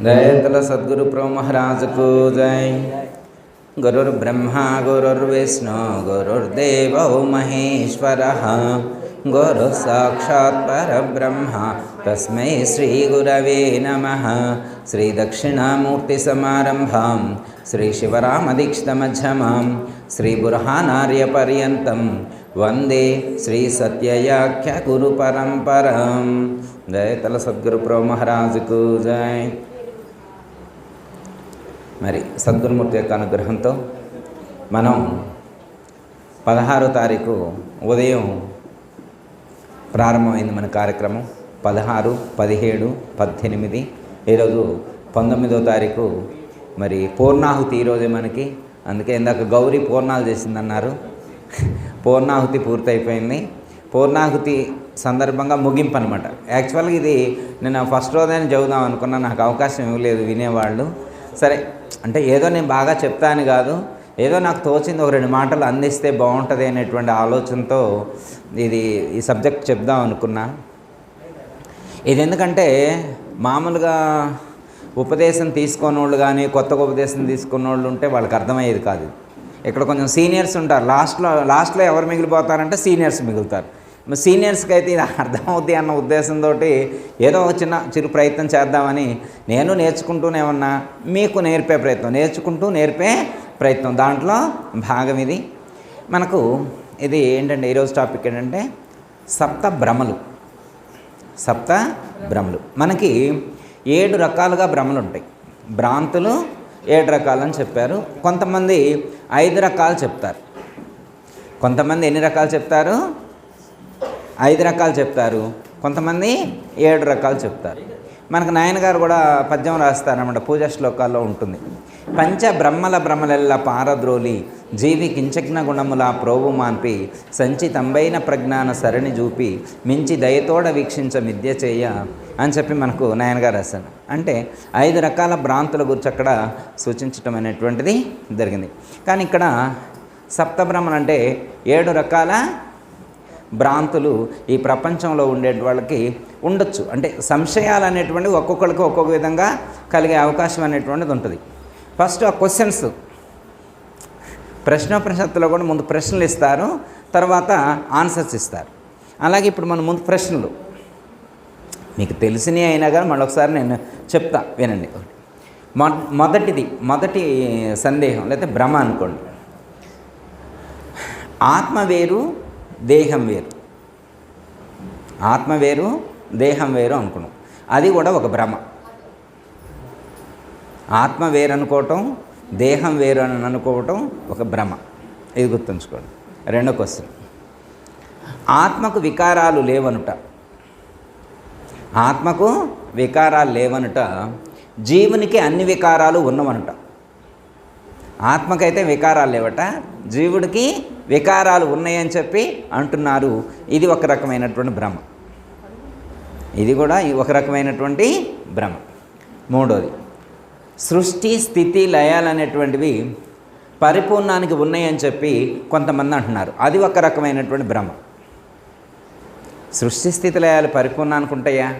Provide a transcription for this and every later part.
దయతల Sadhguru pro మహారాజుకు జై. గురుర్ బ్రహ్మ గురుర్విష్ణు గురుర్దేవ మహేశ్వర. గురు సాక్షాత్ పరబ్రహ్మ తస్మై శ్రీ గురవే నమ. శ్రీ దక్షిణామూర్తి సమారంభాం శ్రీ శివరామదీక్షితమధ్యమాం శ్రీ బుర్హానార్య పర్యంతం వందే శ్రీ సత్యయాఖ్య గురు పరంపరం. జయ తల సద్గురు ప్రో మహారాజుకు జై. మరి సద్గురుమూర్తి యొక్క అనుగ్రహంతో మనం పదహారో తారీఖు ఉదయం ప్రారంభమైంది మన కార్యక్రమం. పదహారు పదిహేడు పద్దెనిమిది. ఈరోజు పంతొమ్మిదో తారీఖు మరి పూర్ణాహుతి ఈరోజే మనకి. అందుకే ఇందాక గౌరీ పూర్ణాలు చేసిందన్నారు. పూర్ణాహుతి పూర్తయిపోయింది. పూర్ణాహుతి సందర్భంగా ముగింపు అనమాట యాక్చువల్గా ఇది నేను ఫస్ట్ రోజైనా చదువుదాం అనుకున్నా నాకు అవకాశం ఇవ్వలేదు వినేవాళ్ళు. సరే అంటే ఏదో నేను బాగా చెప్తాను కాదు ఏదో నాకు తోచింది ఒక రెండు మాటలు అందిస్తే బాగుంటుంది అనేటువంటి ఆలోచనతో ఇది ఈ సబ్జెక్ట్ చెప్దాం అనుకున్నా. ఇది ఎందుకంటే మామూలుగా ఉపదేశం తీసుకున్న వాళ్ళు కానీ కొత్తగా ఉపదేశం తీసుకున్న వాళ్ళు ఉంటే వాళ్ళకి అర్థమయ్యేది కాదు. ఇక్కడ కొంచెం సీనియర్స్ ఉంటారు లాస్ట్లో లాస్ట్లో ఎవరు మిగిలిపోతారంటే సీనియర్స్ మిగులుతారు. సీనియర్స్కి అయితే ఇది అర్థమవుద్ది అన్న ఉద్దేశంతో ఏదో ఒక చిన్న చిరు ప్రయత్నం చేద్దామని నేను నేర్చుకుంటూనే ఉన్నా మీకు నేర్పే ప్రయత్నం నేర్చుకుంటూ నేర్పే ప్రయత్నం. దాంట్లో భాగం ఇది. మనకు ఇది ఏంటంటే ఈరోజు టాపిక్ ఏంటంటే సప్త భ్రమలు. సప్త భ్రమలు. మనకి ఏడు రకాలుగా భ్రమలు ఉంటాయి. భ్రాంతులు ఏడు రకాలని చెప్పారు. కొంతమంది ఐదు రకాలు చెప్తారు. కొంతమంది ఎన్ని రకాలు చెప్తారు? ఐదు రకాలు చెప్తారు. కొంతమంది ఏడు రకాలు చెప్తారు. మనకు నాయనగారు కూడా పద్యం రాస్తారన్నమాట. పూజా శ్లోకాల్లో ఉంటుంది. పంచ బ్రహ్మల భ్రమలెల్ల పారద్రోలి జీవి కించగ్న గుణముల ప్రోవు మాన్పి సంచి తంబైన ప్రజ్ఞాన సరణి చూపి మించి దయతోడ వీక్షించ మిద్య చేయ అని చెప్పి మనకు నాయనగారు రాశారు. అంటే ఐదు రకాల భ్రాంతుల గురించి అక్కడ సూచించటం అనేటువంటిది జరిగింది. కానీ ఇక్కడ సప్తబ్రహ్మలు అంటే ఏడు రకాల భ్రాంతులు ఈ ప్రపంచంలో ఉండే వాళ్ళకి ఉండొచ్చు. అంటే సంశయాలు అనేటువంటివి ఒక్కొక్కరికి ఒక్కొక్క విధంగా కలిగే అవకాశం అనేటువంటిది ఉంటుంది. ఫస్ట్ ఆ క్వశ్చన్స్ ప్రశ్న ప్రశ్నలో కూడా ముందు ప్రశ్నలు ఇస్తారు తర్వాత ఆన్సర్స్ ఇస్తారు. అలాగే ఇప్పుడు మన ముందు ప్రశ్నలు. మీకు తెలిసినవి అయినా కానీ మళ్ళీ ఒకసారి నేను చెప్తా వినండి. మొ మొదటిది మొదటి సందేహం లేకపోతే భ్రమ అనుకోండి. ఆత్మ వేరు దేహం వేరు. ఆత్మ వేరు దేహం వేరు అనుకున్నాం. అది కూడా ఒక భ్రమ. ఆత్మ వేరు అనుకోవటం దేహం వేరు అని అనుకోవటం ఒక భ్రమ. ఇది గుర్తుంచుకోండి. రెండో క్వశ్చన్. ఆత్మకు వికారాలు లేవనుట. ఆత్మకు వికారాలు లేవనుట జీవునికి అన్ని వికారాలు ఉన్నవనుట. ఆత్మకైతే వికారాలు లేవట జీవుడికి వికారాలు ఉన్నాయని చెప్పి అంటున్నారు. ఇది ఒక రకమైనటువంటి భ్రమ. ఇది కూడా ఒక రకమైనటువంటి భ్రమ. మూడోది సృష్టి స్థితి లయాలు అనేటువంటివి పరిపూర్ణానికి ఉన్నాయని చెప్పి కొంతమంది అంటున్నారు. అది ఒక రకమైనటువంటి భ్రమ. సృష్టి స్థితి లయాలు పరిపూర్ణానికి ఉంటాయా?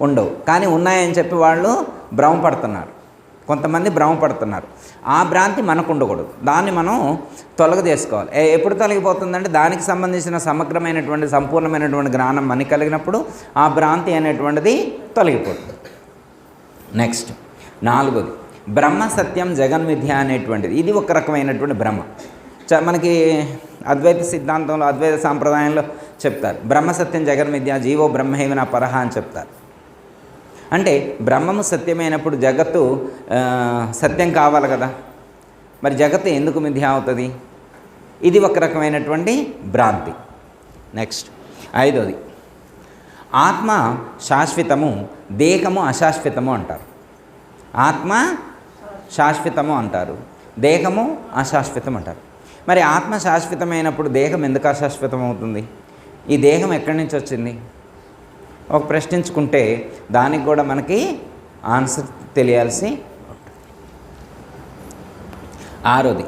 ఉండవు. కానీ ఉన్నాయని చెప్పి వాళ్ళు భ్రమపడుతున్నారు. కొంతమంది భ్రమపడుతున్నారు. ఆ భ్రాంతి మనకు ఉండకూడదు. దాన్ని మనం తొలగదేసుకోవాలి ఎప్పుడు తొలగిపోతుందంటే దానికి సంబంధించిన సమగ్రమైనటువంటి సంపూర్ణమైనటువంటి జ్ఞానం మనకి కలిగినప్పుడు ఆ భ్రాంతి అనేటువంటిది తొలగిపోతుంది. నెక్స్ట్ నాలుగోది బ్రహ్మ సత్యం జగన్మిథ్య అనేటువంటిది. ఇది ఒక రకమైనటువంటి భ్రమ చ మనకి అద్వైత సిద్ధాంతంలో అద్వైత సాంప్రదాయంలో చెప్తారు. బ్రహ్మ సత్యం జగన్మిథ్య జీవో బ్రహ్మైవన పరహ అని చెప్తారు. అంటే బ్రహ్మము సత్యమైనప్పుడు జగత్తు సత్యం కావాలి కదా. మరి జగత్తు ఎందుకు మిథ్య అవుతుంది? ఇది ఒక రకమైనటువంటి భ్రాంతి. నెక్స్ట్ ఐదోది. ఆత్మ శాశ్వతము దేహము అశాశ్వతము అంటారు. ఆత్మ శాశ్వతము అంటారు. దేహము అశాశ్వతం అంటారు. మరి ఆత్మ శాశ్వతమైనప్పుడు దేహం ఎందుకు అశాశ్వతం అవుతుంది ఈ దేహం ఎక్కడి నుంచి వచ్చింది? ఒక ప్రశ్నించుకుంటే దానికి కూడా మనకి ఆన్సర్ తెలియాల్సి ఆరోది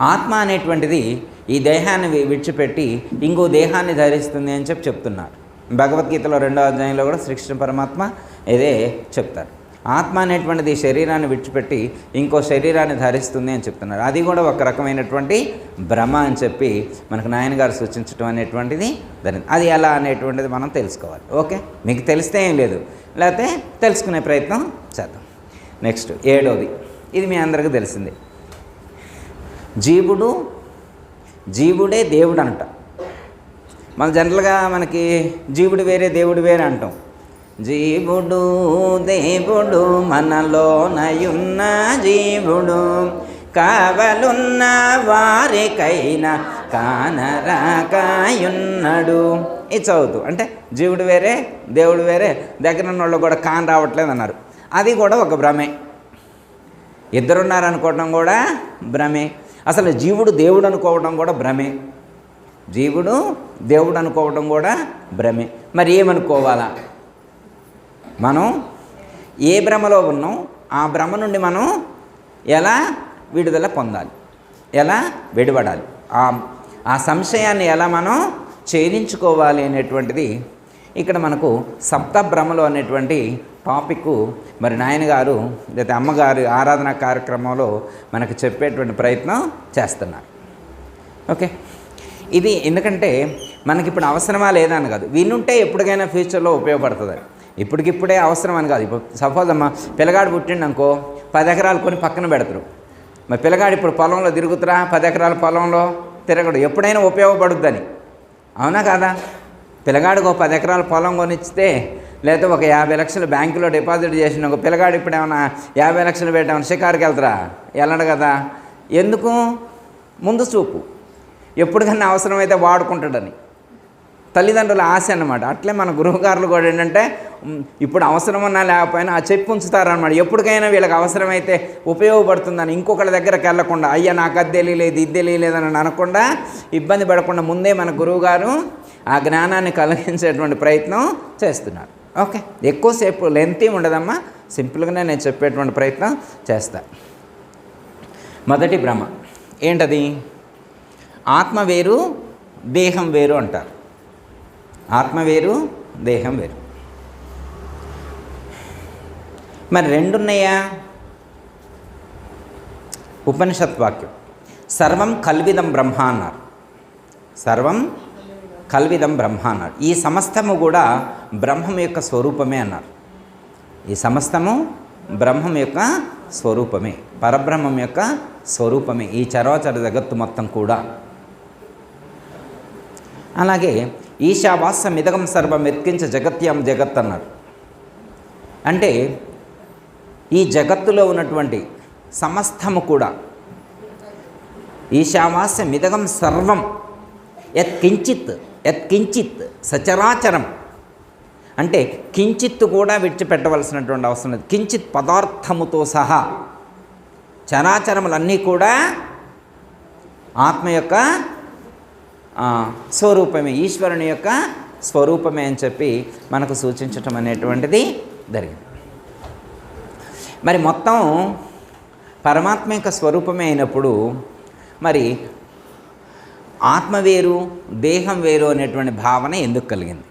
ఆత్మ అనేటువంటిది ఈ దేహాన్ని వి- విడిచిపెట్టి ఇంకో దేహాన్ని ధరిస్తుంది అని చెప్పి చెప్తున్నారు. భగవద్గీతలో రెండో అధ్యాయంలో కూడా శ్రీకృష్ణ పరమాత్మ ఇదే చెప్తారు. ఆత్మ అనేటువంటిది శరీరాన్ని విడిచిపెట్టి ఇంకో శరీరాన్ని ధరిస్తుంది అని చెప్తున్నారు. అది కూడా ఒక రకమైనటువంటి భ్రమ అని చెప్పి మనకు నాయనగారు సూచించడం అనేటువంటిది జరిగింది. అది ఎలా అనేటువంటిది మనం తెలుసుకోవాలి. ఓకే? మీకు తెలిస్తే ఏం లేదు. లేకపోతే తెలుసుకునే ప్రయత్నం చేద్దాం. నెక్స్ట్ ఏడవది ఇది మీ అందరికీ తెలిసిందే. జీవుడు జీవుడే దేవుడు అంట. మన జనరల్గా మనకి జీవుడు వేరే దేవుడు వేరే అంటాం. జీవుడు దేవుడు మనలోనయున్న జీవుడు. కావలున్న వారికైనా కానరాకాయున్నాడు. ఇది చదువుతూ అంటే జీవుడు వేరే దేవుడు వేరే దగ్గర ఉన్న వాళ్ళు కూడా కాన్ రావట్లేదు అన్నారు అది కూడా ఒక భ్రమే. ఇద్దరున్నారనుకోవడం కూడా భ్రమే. అసలు జీవుడు దేవుడు అనుకోవడం కూడా భ్రమే. జీవుడు దేవుడు అనుకోవడం కూడా భ్రమే. మరి ఏమనుకోవాలా? మనం ఏ భ్రమలో ఉన్నాం ఆ భ్రమ నుండి మనం ఎలా విడుదల పొందాలి? ఎలా విడవడాలి? ఆ ఆ సంశయాన్ని ఎలా మనం ఛేదించుకోవాలి అనేటువంటిది ఇక్కడ మనకు సప్త భ్రమలు అనేటువంటి టాపిక్ మరి నాయనగారు లేదా అమ్మగారు ఆరాధన కార్యక్రమంలో మనకు చెప్పేటువంటి ప్రయత్నం చేస్తున్నారు. ఓకే? ఇది ఎందుకంటే మనకి ఇప్పుడు అవసరమా లేదా అని కాదు. వినుంటే ఎప్పటికైనా ఫ్యూచర్లో ఉపయోగపడుతుంది. ఇప్పటికిప్పుడే అవసరం అని కాదు. ఇప్పుడు సపోజ్ అమ్మ పిల్లగాడు పుట్టిండు అనుకో పది ఎకరాలు కొని పక్కన పెడతారు. మరి పిల్లగాడు ఇప్పుడు పొలంలో తిరుగుతురా పది ఎకరాల పొలంలో తిరగడు. ఎప్పుడైనా ఉపయోగపడుద్దని. అవునా కాదా? పిల్లగాడికి ఒక పది ఎకరాల పొలం కొనిచ్చితే లేకపోతే ఒక యాభై లక్షలు బ్యాంకులో డిపాజిట్ చేసిన ఒక పిల్లగాడు ఇప్పుడు ఏమైనా యాభై లక్షలు పెట్టామని షికారుకి వెళ్తారా? వెళ్ళడు కదా. ఎందుకు? ముందు చూపు. ఎప్పటికన్నా అవసరమైతే వాడుకుంటాడని. తల్లిదండ్రుల ఆశ అన్నమాట. అట్లే మన గురువుగారులు కూడా ఏంటంటే ఇప్పుడు అవసరమన్నా లేకపోయినా ఆ చెప్పు ఉంచుతారనమాట ఎప్పటికైనా వీళ్ళకి అవసరమైతే ఉపయోగపడుతుందని ఇంకొకళ్ళ దగ్గరకు వెళ్ళకుండా అయ్యా నాకు అది తెలియలేదు ఇది తెలియలేదని అనకుండా ఇబ్బంది పడకుండా ముందే మన గురువుగారు ఆ జ్ఞానాన్ని కలిగించేటువంటి ప్రయత్నం చేస్తున్నారు. ఓకే? ఎక్కువసేపు లెంతీ ఉండదమ్మా. సింపుల్గానే నేను చెప్పేటువంటి ప్రయత్నం చేస్తా. మొదటి భ్రమ. ఏంటది? ఆత్మ వేరు దేహం వేరు అంటారు. ఆత్మ వేరు దేహం వేరు. మరి రెండున్నాయా? ఉపనిషత్ వాక్యం సర్వం కల్విదం బ్రహ్మ అన్నారు. సర్వం కల్విదం బ్రహ్మ అన్నారు. ఈ సమస్తము కూడా బ్రహ్మం యొక్క స్వరూపమే అన్నారు. ఈ సమస్తము బ్రహ్మం యొక్క స్వరూపమే పరబ్రహ్మం యొక్క స్వరూపమే ఈ చరాచర జగత్తు మొత్తం కూడా. అలాగే ఈశావాస మిదగం సర్వం ఎత్కించ జగత్యం జగత్ అన్నారు. అంటే ఈ జగత్తులో ఉన్నటువంటి సమస్తము కూడా ఈశావాస్య మిదగం సర్వం. యత్ యత్కించిత్ యత్ కించిత్ సచరాచరం. అంటే కించిత్ కూడా విడిచిపెట్టవలసినటువంటి అవసరం లేదు. కించిత్ పదార్థముతో సహా చరాచరములన్నీ కూడా ఆత్మ యొక్క స్వరూపమే ఈశ్వరుని యొక్క స్వరూపమే అని చెప్పి మనకు సూచించటం అనేటువంటిది జరిగింది. మరి మొత్తం పరమాత్మ యొక్క స్వరూపమే అయినప్పుడు మరి ఆత్మ వేరు దేహం వేరు అనేటువంటి భావన ఎందుకు కలిగింది?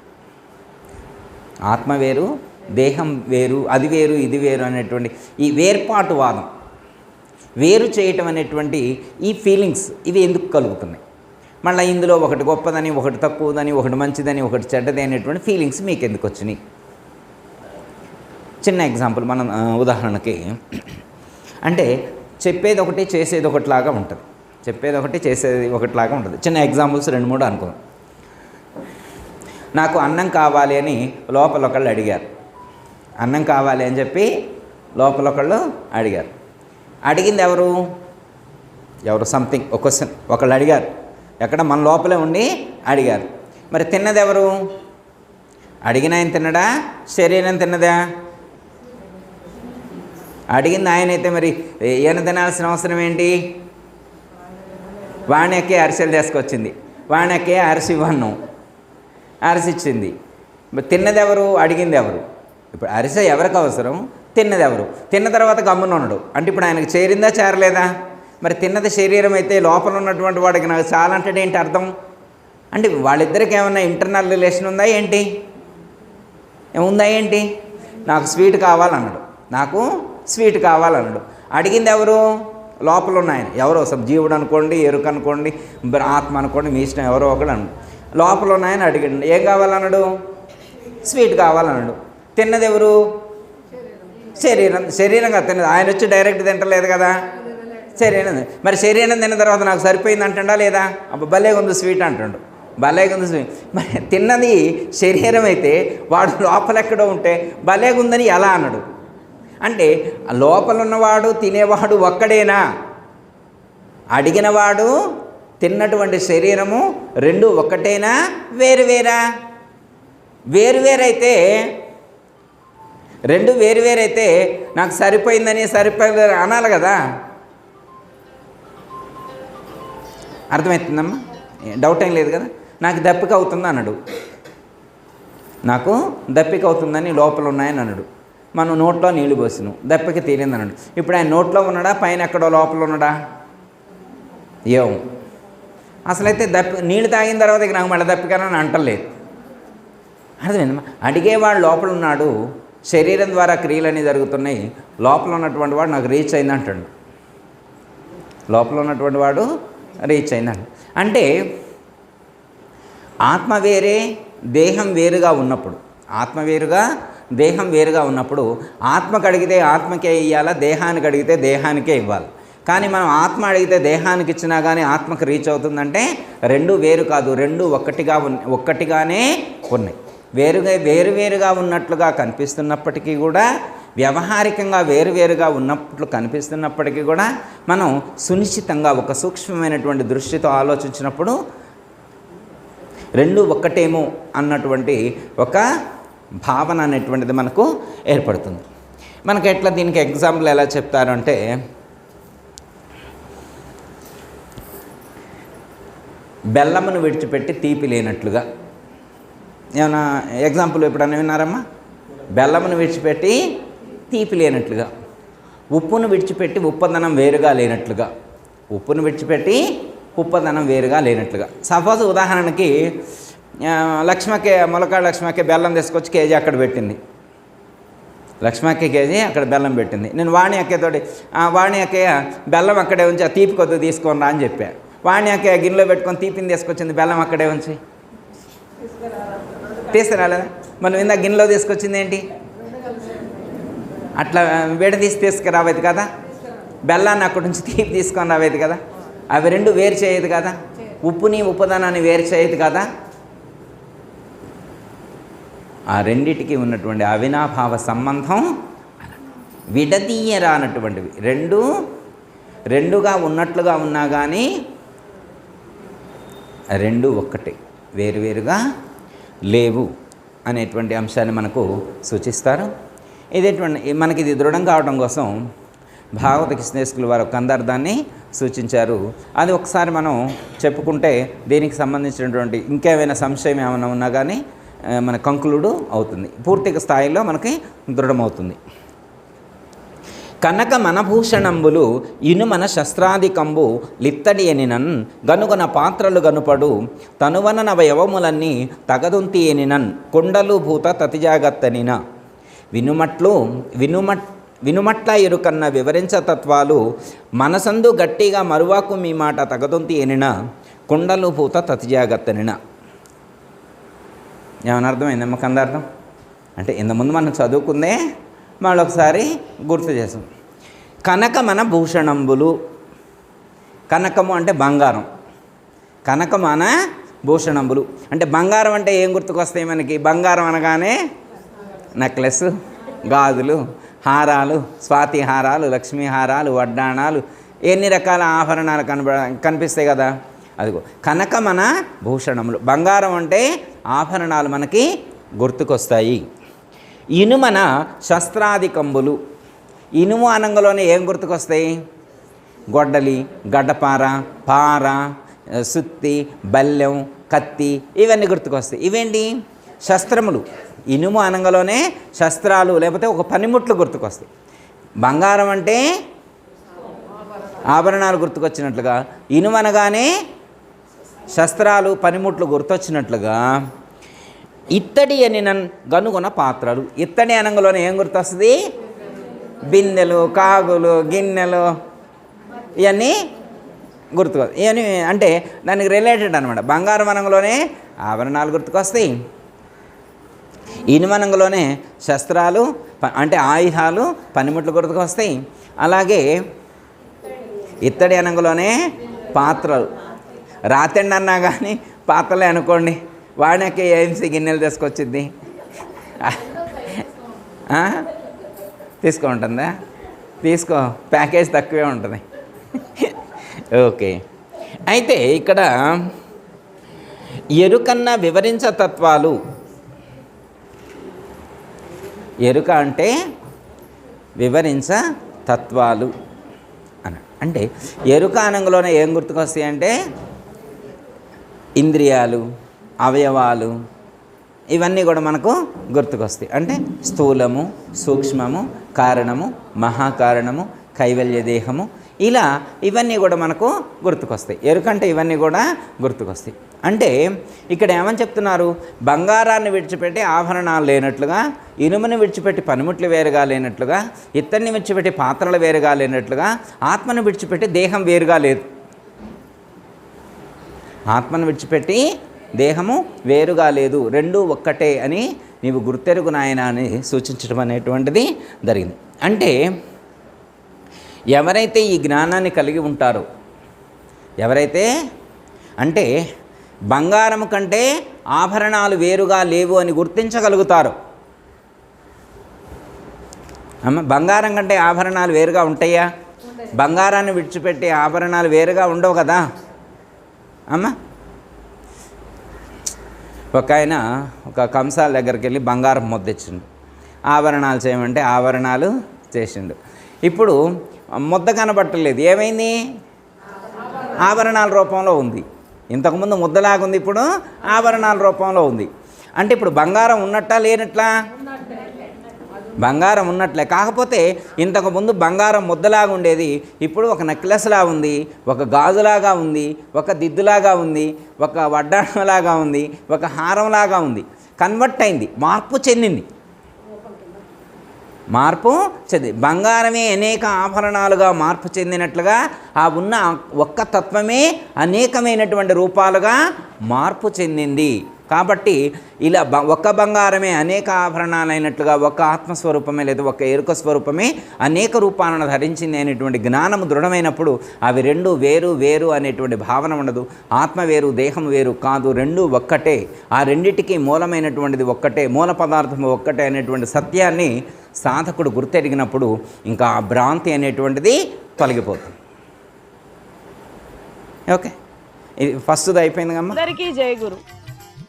ఆత్మ వేరు దేహం వేరు అది వేరు ఇది వేరు అనేటువంటి ఈ వేర్పాటు వాదం వేరు చేయటం అనేటువంటి ఈ ఫీలింగ్స్ ఇవి ఎందుకు కలుగుతున్నాయి? మళ్ళీ ఇందులో ఒకటి గొప్పదని ఒకటి తక్కువదని ఒకటి మంచిదని ఒకటి చెడ్డది అనేటువంటి ఫీలింగ్స్ మీకు ఎందుకు వచ్చినాయి? చిన్న ఎగ్జాంపుల్ మనం ఉదాహరణకి అంటే చెప్పేది ఒకటి చేసేది ఒకటిలాగా ఉంటుంది. చెప్పేది ఒకటి చేసేది ఒకటిలాగా ఉంటుంది. చిన్న ఎగ్జాంపుల్స్ రెండు మూడు అనుకో. నాకు అన్నం కావాలి అని లోపల ఒకళ్ళు అడిగారు. అన్నం కావాలి అని చెప్పి లోపల ఒకళ్ళు అడిగారు. అడిగింది ఎవరు? ఎవరు? సంథింగ్ ఒక క్వశ్చన్ ఒకళ్ళు అడిగారు. ఎక్కడ? మన లోపలే ఉండి అడిగారు. మరి తిన్నది ఎవరు? అడిగిన ఆయన తిన్నడా? శరీరం తిన్నదా? అడిగింది ఆయన అయితే మరి ఈయన తినాల్సిన అవసరం ఏంటి? వాణ్యకే అరిసెలు తీసుకొచ్చింది. వాణ్యకే అరిసి ఇవ్వను. అరిసి ఇచ్చింది. మరి తిన్నది ఎవరు అడిగింది ఎవరు ఇప్పుడు అరిసె ఎవరికి అవసరం? తిన్నది ఎవరు తిన్న తర్వాత గమ్మున ఉండడు. అంటే ఇప్పుడు ఆయనకు చేరిందా చేరలేదా? మరి తిన్నది శరీరం అయితే లోపల ఉన్నటువంటి వాడికి నాకు చాలా అంటే ఏంటి అర్థం? అంటే వాళ్ళిద్దరికి ఏమన్నా ఇంటర్నల్ రిలేషన్ ఉందా ఏంటి? ఉందా ఏంటి? నాకు స్వీట్ కావాలన్నాడు. నాకు స్వీట్ కావాలన్నాడు. అడిగింది ఎవరు? లోపల ఉన్నాయని ఎవరో సబ్ జీవుడు అనుకోండి ఎరుక అనుకోండి ఆత్మ అనుకోండి మీ ఇష్టం ఎవరో ఒకడు అన్నాడు. లోపల ఉన్నాయని అడిగిండు. ఏం కావాలన్నాడు? స్వీట్ కావాలన్నాడు. తిన్నది ఎవరు? శరీరం. శరీరంగా తిన్నది. ఆయన వచ్చి డైరెక్ట్ తింటలేదు కదా. శరీరం. మరి శరీరం తిన్న తర్వాత నాకు సరిపోయింది అంటుండా లేదా? అబ్బా భలే ఉంది స్వీట్ అంటుండు. భలేగా ఉంది స్వీట్ మరి తిన్నది శరీరం అయితే వాడు లోపల ఎక్కడో ఉంటే భలేగా ఉందని ఎలా అన్నాడు? అంటే లోపలున్నవాడు తినేవాడు ఒక్కడేనా? అడిగినవాడు తిన్నటువంటి శరీరము రెండు ఒక్కటేనా? వేరు వేరా? వేరు రెండు వేరువేరైతే నాకు సరిపోయిందని సరిపోయింది అనాలి కదా? అర్థమవుతుందమ్మా? డౌట్ ఏం లేదు కదా? నాకు దప్పిక అవుతుంది అన్నాడు నాకు దప్పిక అవుతుందని లోపల ఉన్నాయని అన్నాడు. మనం నోట్లో నీళ్ళు పోసినాం. దప్పకి తీరింది అన్నాడు ఇప్పుడు ఆయన నోట్లో ఉన్నాడా? పైన ఎక్కడో లోపల ఉన్నాడా? ఏం? అసలైతే దప్పి నీళ్ళు తాగిన తర్వాత ఇక నాకు మళ్ళీ దప్పికనని అంటలేదు. అర్థమైందమ్మా? అడిగేవాడు లోపల ఉన్నాడు. శరీరం ద్వారా క్రియలు అనేవి జరుగుతున్నాయి. లోపల ఉన్నటువంటి వాడు నాకు రీచ్ అయింది అంటాడు లోపల ఉన్నటువంటి వాడు రీచ్ అయిందంట. అంటే ఆత్మ వేరే దేహం వేరుగా ఉన్నప్పుడు ఆత్మ వేరుగా దేహం వేరుగా ఉన్నప్పుడు ఆత్మకు అడిగితే ఆత్మకే ఇవ్వాలా దేహానికి అడిగితే దేహానికే ఇవ్వాలి. కానీ మనం ఆత్మ అడిగితే దేహానికి ఇచ్చినా కానీ ఆత్మకు రీచ్ అవుతుందంటే రెండు వేరు కాదు. రెండు ఒక్కటిగా ఉన్ ఒక్కటిగానే ఉన్నాయి. వేరుగా వేరువేరుగా ఉన్నట్లుగా కనిపిస్తున్నప్పటికీ కూడా వ్యవహారికంగా వేరువేరుగా ఉన్నట్లు కనిపిస్తున్నప్పటికీ కూడా మనం సునిశ్చితంగా ఒక సూక్ష్మమైనటువంటి దృష్టితో ఆలోచించినప్పుడు రెండు ఒక్కటేమో అన్నటువంటి ఒక భావన అనేటువంటిది మనకు ఏర్పడుతుంది. మనకి ఎట్లా దీనికి ఎగ్జాంపుల్ ఎలా చెప్తారంటే బెల్లమును విడిచిపెట్టి తీపి లేనట్లుగా. ఏమైనా ఎగ్జాంపుల్ ఎప్పుడన్నా విన్నారమ్మా? బెల్లమును విడిచిపెట్టి తీపి లేనట్లుగా. ఉప్పును విడిచిపెట్టి ఉప్పదనం వేరుగా లేనట్లుగా. ఉప్పును విడిచిపెట్టి ఉప్పదనం వేరుగా లేనట్లుగా. సపోజ్ ఉదాహరణకి లక్ష్మకే మొలకాడ లక్ష్మకే బెల్లం తీసుకొచ్చి కేజీ అక్కడ పెట్టింది. లక్ష్మక్క కేజీ అక్కడ బెల్లం పెట్టింది. నేను వాణి అక్కతోటి వాణి అక్కయ్య బెల్లం అక్కడే ఉంచి ఆ తీపి కొద్దిగా తీసుకొని రా అని చెప్పా. వాణి అక్కయ్య గిన్నెలో పెట్టుకొని తీపిని తీసుకొచ్చింది బెల్లం అక్కడే ఉంచి. తీసుకురాలేదా మనం ఇందా గిన్నెలో తీసుకొచ్చింది ఏంటి? అట్లా విడదీసి తీసుకురావేది కదా? బెల్లాన్ని అక్కడి నుంచి తీపి తీసుకొని రావేది కదా? అవి రెండు వేరు చేయదు కదా? ఉప్పుని ఉప్పుదనాన్ని వేరు చేయదు కదా? ఆ రెండిటికి ఉన్నటువంటి అవినాభావ సంబంధం విడదీయరానటువంటివి రెండు రెండుగా ఉన్నట్లుగా ఉన్నా కానీ రెండు ఒక్కటే వేరువేరుగా లేవు అనేటువంటి అంశాన్ని మనకు సూచిస్తారు. ఇదేటువంటి మనకి ఇది దృఢం కావడం కోసం భాగవత కృష్ణేశ్వరుల వారు ఒక అందార్థాన్ని సూచించారు. అది ఒకసారి మనం చెప్పుకుంటే దీనికి సంబంధించినటువంటి ఇంకేమైనా సంశయం ఏమైనా ఉన్నా కానీ మన కంకులుడు అవుతుంది. పూర్తిగా స్థాయిలో మనకి దృఢమవుతుంది. కనక మనభూషణంబులు ఇనుమన శస్త్రాధికంబు లిత్తడి ఎనినన్ గనుగన పాత్రలు గనుపడు తనువన నవయవములన్నీ తగదుంతి ఎనినన్ కొండలు భూత తతిజాగత్తనిన. వినుమట్లు వినుమట్ వినుమట్ల ఎరుకన్న వివరించ తత్వాలు మనసందు గట్టిగా మరువాకు మీ మాట తగదొంతి ఎనిన కొండలు భూత తతిజాగత్తనిన. ఏమైనా అర్థమైందమ్మా కందార్థం అంటే ఇంతకుముందు మనం చదువుకుందే మళ్ళీ ఒకసారి గుర్తు చేసాం. కనకమన భూషణంబులు. కనకము అంటే బంగారం. కనకమన భూషణంబులు. అంటే బంగారం అంటే ఏం గుర్తుకొస్తాయి మనకి? బంగారం అనగానే నెక్లెస్ గాజులు హారాలు స్వాతి హారాలు లక్ష్మీ హారాలు వడ్డాణాలు. ఎన్ని రకాల ఆభరణాలు కనబ కనిపిస్తాయి కదా? అదిగో కనకమన భూషణములు బంగారం అంటే ఆభరణాలు మనకి గుర్తుకొస్తాయి. ఇనుమన శస్త్రాది కంబులు ఇనుము అనంగలోనే ఏం గుర్తుకొస్తాయి? గొడ్డలి గడ్డపార పార సుత్తి బల్లెం కత్తి ఇవన్నీ గుర్తుకొస్తాయి. ఇవేంటి? శస్త్రములు. ఇనుము అనంగలోనే శస్త్రాలు లేకపోతే ఒక పనిముట్లు గుర్తుకొస్తాయి. బంగారం అంటే ఆభరణాలు గుర్తుకొచ్చినట్లుగా ఇనుము అనగానే శస్త్రాలు పనిముట్లు గుర్తొచ్చినట్లుగా ఇత్తడి అని నన్ గనుగొన పాత్రలు. ఇత్తడి అనంగలోనే ఏం గుర్తొస్తుంది? బిందెలు కాగులు గిన్నెలు ఇవన్నీ గుర్తుకు ఇవన్నీ అంటే దానికి రిలేటెడ్ అనమాట బంగారం వనంలోనే ఆభరణాలు గుర్తుకొస్తాయి. ఇనుమనంగలోనే శస్త్రాలు అంటే ఆయుధాలు పనిముట్లు గుర్తుకొస్తాయి. అలాగే ఇత్తడి అనంగలోనే పాత్రలు. రాతండి అన్నా కానీ పాత్రలే అనుకోండి. వాడినాక ఏఎంసీ గిన్నెలు తీసుకొచ్చిద్ది. తీసుకో తీసుకుంటుందా తీసుకో ప్యాకేజ్ తక్కువే ఉంటుంది. ఓకే. అయితే ఇక్కడ ఎరుకన్న వివరించ తత్వాలు. ఎరుక అంటే వివరించ తత్వాలు అని. అంటే ఎరుక అనంగంలోనే ఏం గుర్తుకొస్తాయి అంటే ఇంద్రియాలు. అవయవాలు ఇవన్నీ కూడా మనకు గుర్తుకొస్తాయి. అంటే స్థూలము సూక్ష్మము కారణము మహాకారణము కైవల్య దేహము ఇలా ఇవన్నీ కూడా మనకు గుర్తుకొస్తాయి. ఎరుకంటే ఇవన్నీ కూడా గుర్తుకొస్తాయి. అంటే ఇక్కడ ఏమని చెప్తున్నారు? బంగారాన్ని విడిచిపెట్టి ఆభరణాలు లేనట్లుగా ఇనుమును విడిచిపెట్టి పనిముట్లు వేరుగా లేనట్లుగా ఇత్తడిని విడిచిపెట్టి పాత్రలు వేరుగా లేనట్లుగా ఆత్మను విడిచిపెట్టి దేహం వేరుగా లేదు. ఆత్మను విడిచిపెట్టి దేహము వేరుగా లేదు రెండు ఒక్కటే అని నీవు గుర్తెరుగు నాయన అని సూచించడం అనేటువంటిది జరిగింది. అంటే ఎవరైతే ఈ జ్ఞానాన్ని కలిగి ఉంటారో ఎవరైతే అంటే బంగారం కంటే ఆభరణాలు వేరుగా లేవు అని గుర్తించగలుగుతారు అమ్మ బంగారం కంటే ఆభరణాలు వేరుగా ఉంటాయా? బంగారాన్ని విడిచిపెట్టి ఆభరణాలు వేరుగా ఉండవు కదా? అమ్మ ఒక ఆయన ఒక కంసాల దగ్గరికి వెళ్ళి బంగారం ముద్ద ఇచ్చిండు ఆభరణాలు చేయమంటే ఆభరణాలు చేసిండు. ఇప్పుడు ముద్ద కనబట్టలేదు. ఏమైంది? ఆభరణాల రూపంలో ఉంది. ఇంతకుముందు ముద్దలాగుంది ఇప్పుడు ఆభరణాల రూపంలో ఉంది. అంటే ఇప్పుడు బంగారం ఉన్నట్టా లేనట్లా? బంగారం ఉన్నట్లే. కాకపోతే ఇంతకు ముందు బంగారం ముద్దలాగా ఉండేది. ఇప్పుడు ఒక నెక్లెస్లా ఉంది ఒక గాజులాగా ఉంది ఒక దిద్దులాగా ఉంది ఒక వడ్డాణంలాగా ఉంది ఒక హారంలాగా ఉంది. కన్వర్ట్ అయింది మార్పు చెందింది. మార్పు చెంది బంగారమే అనేక ఆభరణాలుగా మార్పు చెందినట్లుగా ఆ ఉన్న ఒక్క తత్వమే అనేకమైనటువంటి రూపాలుగా మార్పు చెందింది. కాబట్టి ఇలా బ ఒక్క బంగారమే అనేక ఆభరణాలైనట్లుగా ఒక ఆత్మస్వరూపమే లేదా ఒక ఎరుక స్వరూపమే అనేక రూపాలను ధరించింది అనేటువంటి జ్ఞానము దృఢమైనప్పుడు అవి రెండు వేరు వేరు అనేటువంటి భావన ఉండదు. ఆత్మ వేరు దేహం వేరు కాదు. రెండు ఒక్కటే. ఆ రెండిటికి మూలమైనటువంటిది ఒక్కటే. మూల పదార్థం ఒక్కటే అనేటువంటి సత్యాన్ని సాధకుడు గుర్తెరిగినప్పుడు ఇంకా ఆ భ్రాంతి అనేటువంటిది తొలగిపోతుంది. ఓకే? ఇది ఫస్ట్ది అయిపోయింది కమ్మా అందరికీ జయ గురు.